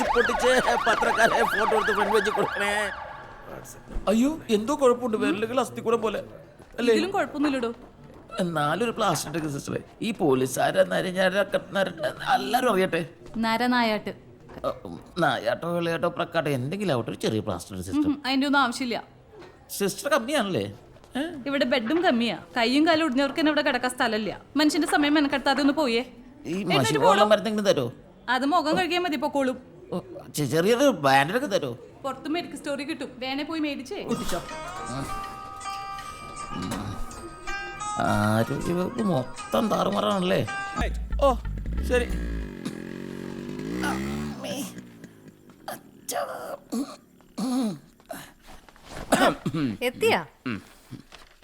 Sir പൊട്ടിച്ച് പത്രക്കാരെ photo എടുത്ത് front വെച്ച് കൊടുക്കണേ. അയ്യോ എന്തോ കുഴപ്പമുണ്ട്. വിരലുകൾ കൂടെ പോലെ. അല്ലേ? ഇതിലും കുഴപ്പമൊന്നുമില്ലടോ. എന്നാലൊരു പ്ലാസ്റ്റിക് സിസ്റ്ററെ. ഈ പോലീസുകാരെ എല്ലാരും അറിയട്ടെ? നരനായാട്ട് നായാട്ടോ. വിളയാട്ടോ പ്രക്കാട്ടോ എന്തെങ്കിലും ആവട്ടെ ഒരു ചെറിയ പ്ലാസ്റ്റിക് സിസ്റ്റം അതിന്റെ ഒന്നും ആവശ്യമില്ല. സിസ്റ്റർ കമ്മിയാണല്ലേ? ഇവിടെ ബെഡും കമ്മിയാ. കയ്യും കാലും ഒടിഞ്ഞവർക്ക് ഇവിടെ കിടക്കാൻ സ്ഥലമില്ല. മനുഷ്യന്റെ സമയം മെനക്കെടുത്താതെ ഒന്ന് പോയേ. ഈ മരുന്നെങ്കിലും തരോ? അത് മുഖം കഴുകിയാൽ മതി പൊക്കോളും. ചെറിയൊരു ബാനറൊക്കെ തരോ? പുറത്ത് മെഡിക്കൽ സ്റ്റോറി കിട്ടും. വേനെ പോയി മേടിച്ചേ. കുട്ടിച്ചോ. ആരോഗ്യവകുപ്പ് മൊത്തം താറുമാറാണല്ലേ? ഓ ശരി. എത്തിയാ?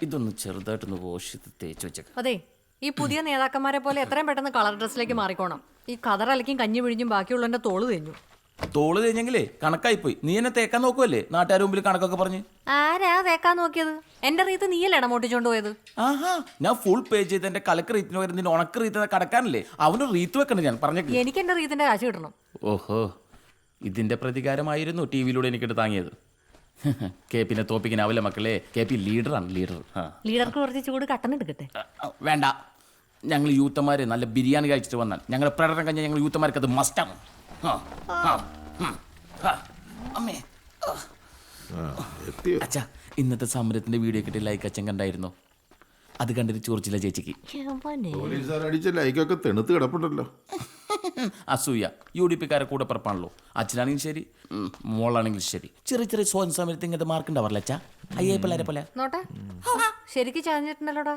ഇതൊന്ന് ചെറുതായിട്ടൊന്ന് വാഷ് ചെയ്ത് തേച്ച് വെച്ചേക്ക. അതെ ഈ പുതിയ നേതാക്കന്മാരെ പോലെ എത്രയും പെട്ടെന്ന് കളർ ഡ്രസ്സിലേക്ക് മാറിക്കോണം. ഈ കതറലക്കും കഞ്ഞി പിഴിഞ്ഞും ബാക്കിയുള്ളവന്റെ തോൾ തെഞ്ഞു. തോൾ കഴിഞ്ഞെങ്കിലേ കണക്കായി പോയി നീ എന്നെ തേക്കാൻ നോക്കുവല്ലേ? നാട്ടുകാർ മുമ്പിൽ കണക്കൊക്കെ പറഞ്ഞ്. ആരാ തേക്കാൻ നോക്കിയത്? എന്റെ റീത്ത് നീയല്ലേ ഇടമോട്ടിച്ചോണ്ട് പോയത്? ആഹാ ഞാൻ ഫുൾ പേ ചെയ്ത് എന്റെ കലക്ക് റീത്തിന് പകരം നിന്റെ ഉണക്ക് റീത്ത് കടക്കാനല്ലേ? അവന് റീത്ത് വെക്കണ്ട ഞാൻ പറഞ്ഞു എനിക്ക് എന്റെ റീത്തിന്റെ കാശ് കിട്ടണം. ഓഹോ ഇതിന്റെ പ്രതികാരമായിരുന്നു ടി വിയിലൂടെ എനിക്കിട്ട് താങ്ങിയത്. കെ പിന്നെ തോപ്പിക്കാനാവില്ല മക്കളെ. കെ പി ലീഡറാണ് ലീഡർ. ലീഡർക്ക് കുറച്ച് ചൂട് കട്ടൻ എടുക്കട്ടെ. വേണ്ട. ഞങ്ങൾ യൂത്തമാര് നല്ല ബിരിയാണി കഴിച്ചിട്ട് വന്നാൽ. ഞങ്ങളുടെ പ്രകടനം കഴിഞ്ഞാൽ ഞങ്ങൾ യൂത്തന്മാർക്ക് അത് മസ്റ്റാണ് അമ്മേ അച്ഛാ ഇന്നത്തെ സമരത്തിന്റെ വീഡിയോ കിട്ടിയ ലൈക്ക് അച്ഛൻ കണ്ടായിരുന്നോ? അത് കണ്ടിട്ട് ചോർച്ചില്ല ചേച്ചിക്ക്. ലൈക്കൊക്കെ തെണുത്ത് കിടപ്പുണ്ടല്ലോ. അസൂയ യു ഡി പിക്കാരെ കൂടെ പുറപ്പാണല്ലോ. അച്ഛനാണെങ്കിലും ശരി മോളാണെങ്കിലും ശരി. ചെറിയ ചെറിയ സ്വയം സമരത്തിൽ ഇങ്ങനത്തെ മാർക്ക് ഉണ്ടാവാറില്ല അച്ഛാ? അയ്യേ പിള്ളേരെ പോലെ. നോട്ടെ? ശരിക്ക് ചാഞ്ഞിട്ടുണ്ടല്ലോടാ.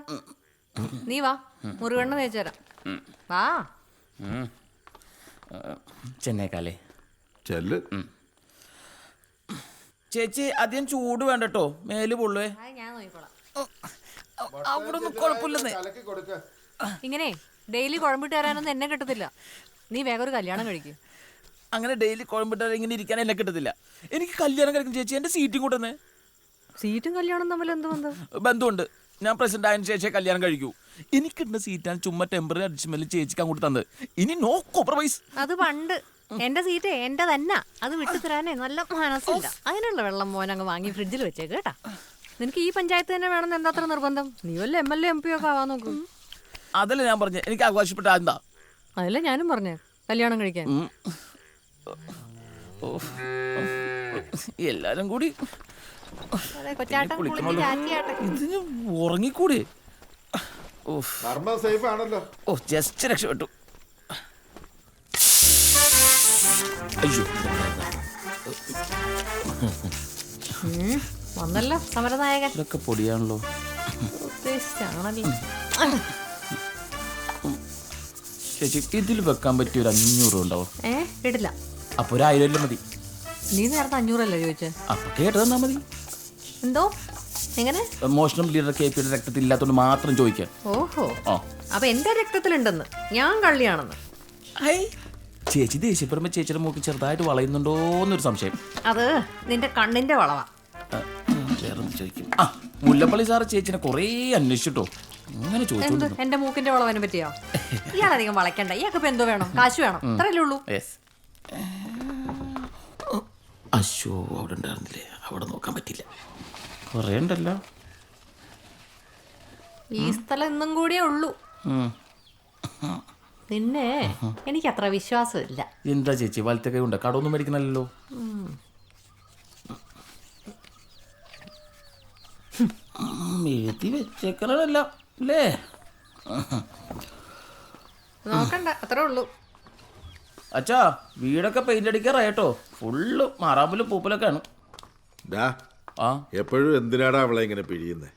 നീ വാ മുറിവെണ്ണ തേച്ചു തരാം. വാ. ചെന്നൈക്കാലേ. ചെല്ല്. ചേച്ചി അധികം ചൂട് വേണ്ട കേട്ടോ മേൽ പൊള്ളുവേ. അവിടൊന്നും കൊഴപ്പില്ലെന്നേ. അവിടെ ഒന്നും കുഴപ്പമില്ലെന്നേ ഇങ്ങനെ ഡെയിലി കുഴമ്പിട്ട് തരാനൊന്നും എന്നെ കിട്ടത്തില്ല. നീ വേഗം ഒരു കല്യാണം കഴിക്കും. അങ്ങനെ ഡെയിലി കുഴമ്പിട്ട് ഇങ്ങനെ ഇരിക്കാൻ എന്നെ കിട്ടത്തില്ല. എനിക്ക് കല്യാണം കഴിക്കും ചേച്ചി. എന്റെ സീറ്റും കൂട്ടുന്നേ സീറ്റും കല്യാണം തമ്മിൽ എന്ത് ബന്ധം? ബന്ധമുണ്ട്. ഞാൻ പ്രസിഡന്റ് ആയതിനു ശേഷം കല്യാണം കഴിക്കൂ. എനിക്കിട്ട സീറ്റാണ് ചുമ്മാ ടെമ്പററി അഡ്ജസ്റ്റ്മെന്റ് ചേച്ചിക്ക് അങ്ങോട്ട് തന്നത്. ഇനി നോ കോംപ്രമൈസ് അത് പണ്ട്. എന്റെ സീറ്റ് എന്റെ തന്നെ അത് വിട്ടു തരാനേ നല്ല മനസ്സില്ല. അതിനുള്ള വെള്ളം മോൻ അങ്ങ് വാങ്ങി ഫ്രിഡ്ജിൽ വെച്ചേക്ക് കേട്ടാ. നിനക്ക് ഈ പഞ്ചായത്ത് തന്നെ വേണമെന്ന് എന്താ അത്ര നിർബന്ധം? നീ വല്ല M L A M P ഒക്കെ ആവാൻ നോക്കും. അതല്ല ഞാൻ പറഞ്ഞു. എനിക്ക് ആഘോഷപ്പെട്ട എന്താ? അതല്ല ഞാനും പറഞ്ഞു. കല്യാണം കഴിക്കാൻ. എല്ലാരും കൂടി. ഇതിന് ഉറങ്ങിക്കൂടെ? ആണല്ലോ. ഓ ജസ്റ്റ് രക്ഷപ്പെട്ടു. അയ്യോ. വന്നല്ലോ സമരനായകൻ. ഇതൊക്കെ പൊടിയാണല്ലോ. ഉദ്ദേശിച്ചാണല്ലോ ചേച്ചി ഇതിൽ വെക്കാൻ പറ്റിയ ഒരു അഞ്ഞൂറ് ഉണ്ടാവും? ഏ ഇടില്ല. അപ്പൊ ഒരു ആയിരം അല്ലേ മതി. നീ നേരത്തെ അഞ്ഞൂറല്ലേ ചോദിച്ചേ? അപ്പൊ കേട്ട് തന്നാ മതി. എന്തോ? എങ്ങനെ? മോഷണം ലീഡർ കെ പിയുടെ രക്തത്തിൽ ഇല്ലാത്തതുകൊണ്ട് മാത്രം ചോദിക്കാം. ഓഹോ. ആ. അപ്പൊ എന്റെ രക്തത്തിലുണ്ടെന്ന്. ഞാൻ കള്ളിയാണെന്ന്. ഐ. ചേച്ചി ദേഷ്യപ്പെടുമ്പോ ചേച്ചിയുടെ മൂക്ക് ചെറുതായിട്ട് വളയുന്നുണ്ടോ എന്നൊരു സംശയം. അത് നിന്റെ കണ്ണിന്റെ വളവാ. ആ, ചോദിക്കും. ആ മുല്ലപ്പള്ളി സാറ് ചേച്ചിനെ കുറേ അന്വേഷിച്ചിട്ടോ? അങ്ങനെ എന്ത്? ചോദിച്ചോണ്ടിരുന്നു. എന്റെ മൂക്കിന്റെ വളവനെ പറ്റിയോ? ഇയാളധികം വളയ്ക്കണ്ട. ഇയാൾക്ക് ഇപ്പൊ എന്തോ വേണം? കാശ് വേണം. അത്രയല്ലേ ഉള്ളൂ. യെസ് അശോ അവിടെ ഉണ്ടായിരുന്നില്ലേ? അവിടെ നോക്കാൻ പറ്റില്ല കുറേ ഉണ്ടല്ലോ. ഈ സ്ഥലം ഇന്നും കൂടിയേ ഉള്ളൂ. പിന്നെ നിന്നെ എനിക്ക് അത്ര വിശ്വാസമില്ല. എന്താ ചേച്ചി വലത്തെ കൈ ഉണ്ട്? കടമൊന്നും മേടിക്കണല്ലോ എഴുതി വെച്ചേക്കണല്ലോ അല്ലേ? നോക്കണ്ട അത്രേ ഉള്ളൂ. അച്ഛാ വീടൊക്കെ പെയിന്റ് അടിക്കാറായിട്ടോ? ഫുള്ള് മാറാമ്പലും പൂപ്പലൊക്കെയാണ്. ഡാ ആ. എപ്പോഴും എന്തിനാടാ അവളെ ഇങ്ങനെ പിഴിയുന്നേ?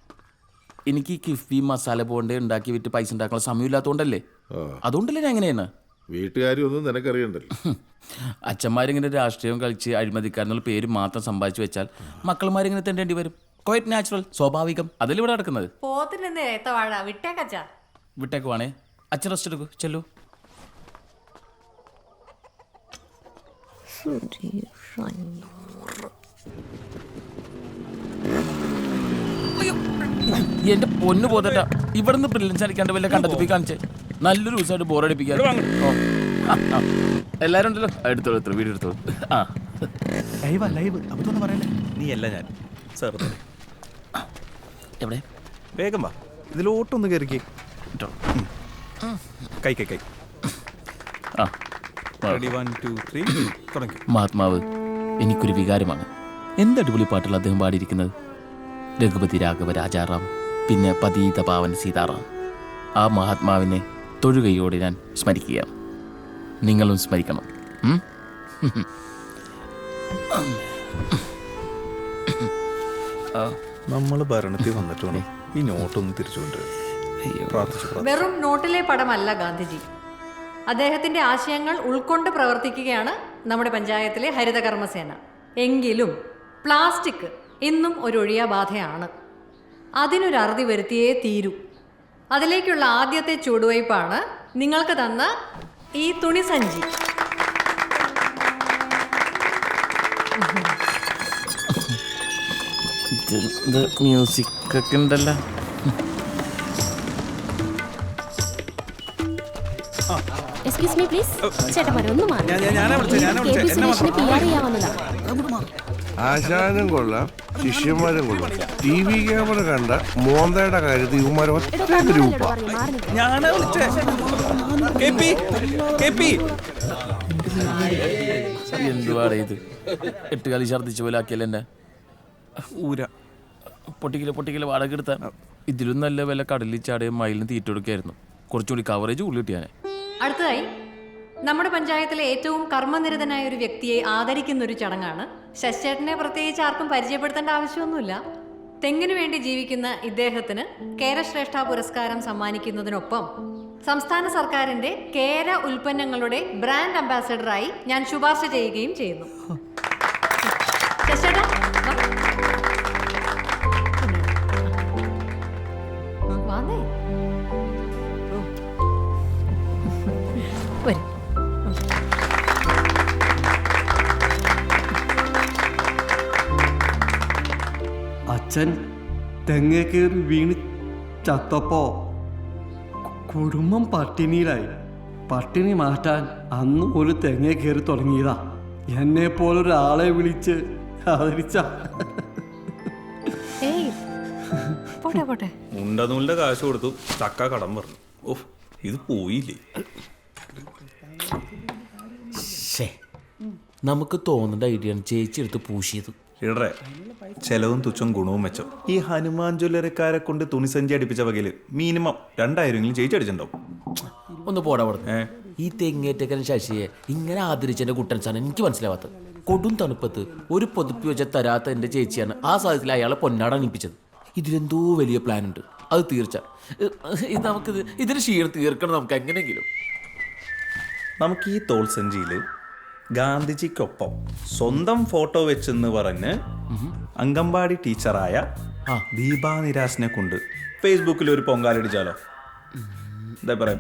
എനിക്ക് ഈ കിഫ്ബി മസാല പോണ്ടേ ഉണ്ടാക്കി വിറ്റ് പൈസ ഉണ്ടാക്കാനുള്ള സമയമില്ലാത്തതുകൊണ്ടല്ലേ ഓ. അതുകൊണ്ടല്ലേ ഞാൻ എങ്ങനെയാണ് വീട്ടുകാരും ഒന്നും നിനക്കറിയണ്ടല്ലോ. അച്ഛന്മാരിങ്ങനെ രാഷ്ട്രീയം കളിച്ച് അഴിമതിക്കാരെന്നുള്ള പേര് മാത്രം സമ്പാദിച്ചു വെച്ചാൽ മക്കൾമാരിങ്ങനെ തെണ്ടേണ്ടി വരും. ക്വൈറ്റ് നാച്ചുറൽ സ്വാഭാവികം. അതല്ലേ ഇവിടെ നടക്കുന്നത്? പോത്തിന് ഏത്തവാഴ ഏത്ത വാഴ വിട്ടേക്കച്ചാ വിട്ടേക്ക് വേണേ. അച്ഛൻ റെസ്റ്റ് എടുക്കൂ. ചെല്ലു. എന്റെ പൊന്നു പോതട്ട. ഇവിടുന്ന് ബ്രില്യൻസ് അടിക്കാണ്ട് വല്ല കണ്ടെത്തി കാണിച്ചേ. നല്ലൊരു ദിവസമായിട്ട് ബോറടിപ്പിക്കാൻ എല്ലാരും ഉണ്ടല്ലോ? എടുത്തോളൂ എടുത്തോളൂ വീട് എടുത്തോളൂ. ആ. Live live. അബദ്ധം പറയല്ലേ? നീ അല്ല ഞാൻ. സാർ എവിടെ? വേഗം വാ. ഇതിലോട്ടൊന്ന് കയറിക്കേ. കൈ കൈ കൈ. ആ. റെഡി വൺ ടു ത്രീ തുടങ്ങി. മഹാത്മാവ് എനിക്കൊരു വികാരമാണ്. എന്ത് അടിപൊളി പാട്ടുകൾ അദ്ദേഹം പാടിയിരിക്കുന്നത്? രഘുപതി രാഘവ രാജാറാം പിന്നെ പതീത പാവൻ സീതാറാം. ആ മഹാത്മാവിനെ തൊഴുകയോടെ ഞാൻ സ്മരിക്കുകയാണ്. നിങ്ങളും സ്മരിക്കണം. ഉം? നമ്മൾ ഭരണത്തിൽ വന്നിട്ട് വേണം ഈ നോട്ടൊന്ന് തിരിച്ചുകൊണ്ട് പ്രാർത്ഥിച്ചു പ്രാർത്ഥിച്ചു. വെറും നോട്ടിലെ പടമല്ല ഗാന്ധിജി. അദ്ദേഹത്തിന്റെ ആശയങ്ങൾ ഉൾക്കൊണ്ട് പ്രവർത്തിക്കുകയാണ് നമ്മുടെ പഞ്ചായത്തിലെ ഹരിതകർമ്മസേന. എങ്കിലും പ്ലാസ്റ്റിക് ഇന്നും ഒരു ഒഴിയാബാധയാണ് അതിനൊരു അറുതി വരുത്തിയേ തീരൂ. അതിലേക്കുള്ള ആദ്യത്തെ ചുവടുവയ്പ്പാണ് നിങ്ങൾക്ക് തന്ന ഈ തുണിസഞ്ചി മ്യൂസിക് ഒക്കെ ഉണ്ടല്ലോ. എക്സ്ക്യൂസ് മീ പ്ലീസ് ചേട്ടാ പറ ഒന്ന് മാറി. ആശാനും കൊള്ളാം ശിഷ്യന്മാരും കൊള്ളാം. ടി വി ക്യാമറ കണ്ട മോന്തയുടെ കാര്യത്തിൽ ഇവന്മാർ ഒറ്റ കണ്ണാടിയോട് എന്തുവാടെ ഇത്? എട്ട് കളി ഛർദ്ദിച്ച പോലെ ആക്കിയല്ലേ എന്നെ? ഊര. പൊട്ടിക്കൽ പൊട്ടിക്കൽ വാടക എടുത്താൽ ഇതിലും നല്ല വില കടലിൽ ചാടിയ മയിലിന് തീറ്റ കൊടുക്കായിരുന്നു. കുറച്ചുകൂടി കവറേജ് ഉള്ളി കിട്ടിയാനെ അടുത്തതായി നമ്മുടെ പഞ്ചായത്തിലെ ഏറ്റവും കർമ്മനിരതനായ ഒരു വ്യക്തിയെ ആദരിക്കുന്ന ഒരു ചടങ്ങാണ്. ശശേട്ടനെ പ്രത്യേകിച്ച് ആർക്കും പരിചയപ്പെടുത്തേണ്ട ആവശ്യമൊന്നുമില്ല. തെങ്ങിനു വേണ്ടി ജീവിക്കുന്ന ഇദ്ദേഹത്തിന് കേരശ്രേഷ്ഠ പുരസ്കാരം സമ്മാനിക്കുന്നതിനൊപ്പം സംസ്ഥാന സർക്കാരിന്റെ കേര ഉൽപ്പന്നങ്ങളുടെ ബ്രാൻഡ് അംബാസഡറായി ഞാൻ ശുപാർശ ചെയ്യുകയും ചെയ്യുന്നു. വരും. അച്ഛൻ തെങ്ങേ കയറി വീണ് ചത്തപ്പോ കുടുംബം പട്ടിണിയിലായി. പട്ടിണി മാറ്റാൻ അന്ന് ഒരു തെങ്ങേ കയറി തുടങ്ങിയതാ. എന്നെ പോലൊരാളെ വിളിച്ച് ആദരിച്ച. ഉണ്ടനൂലിന്റെ കാശ് കൊടുത്തു ചക്ക കടം പറഞ്ഞു. ഓഹ് ഇത് പോയില്ലേ? നമുക്ക് തോന്നേണ്ട ഐഡിയ ചേച്ചി എടുത്ത് പൂശിയത് ഇടറെ ചെലവും തുച്ഛം ഗുണവും മെച്ചം. ഈ ഹനുമാൻ ജ്വല്ലറിക്കാരെ കൊണ്ട് തുണിസഞ്ചി അടിപ്പിച്ച വകയിൽ മിനിമം രണ്ടായിരമെങ്കിലും ചേച്ചി അടിച്ചിട്ടുണ്ടാവും. ഒന്ന് പോടാ പറഞ്ഞു ഈ തെങ്ങേറ്റക്കൻ ശശിയെ ഇങ്ങനെ ആദരിച്ചെന്റെ കുട്ടൻസാണ് എനിക്ക് മനസ്സിലാവാത്തത്. കൊടും തണുപ്പത്ത് ഒരു പൊതുപ്പി വെച്ച തരാത്ത എന്റെ ചേച്ചിയാണ് ആ സാധ്യത്തിൽ അയാളെ പൊന്നാട അണിപ്പിച്ചത് ഇതിലെന്തോ വലിയ പ്ലാൻ ഉണ്ട്. അത് തീർച്ച. ഇത് നമുക്കിത് ഇതിന് ക്ഷീണം തീർക്കണം നമുക്ക് എങ്ങനെയെങ്കിലും. നമുക്ക് ഈ തോൾസഞ്ചിയിൽ ഗാന്ധിജിക്കൊപ്പം സ്വന്തം ഫോട്ടോ വെച്ചെന്ന് പറഞ്ഞ് അംഗൻവാടി ടീച്ചറായ ആ. ദീപാ നിരാസിനെ കൊണ്ട് ഫേസ്ബുക്കിൽ ഒരു പൊങ്കാലടിച്ചാലോ എന്താ പറയാ?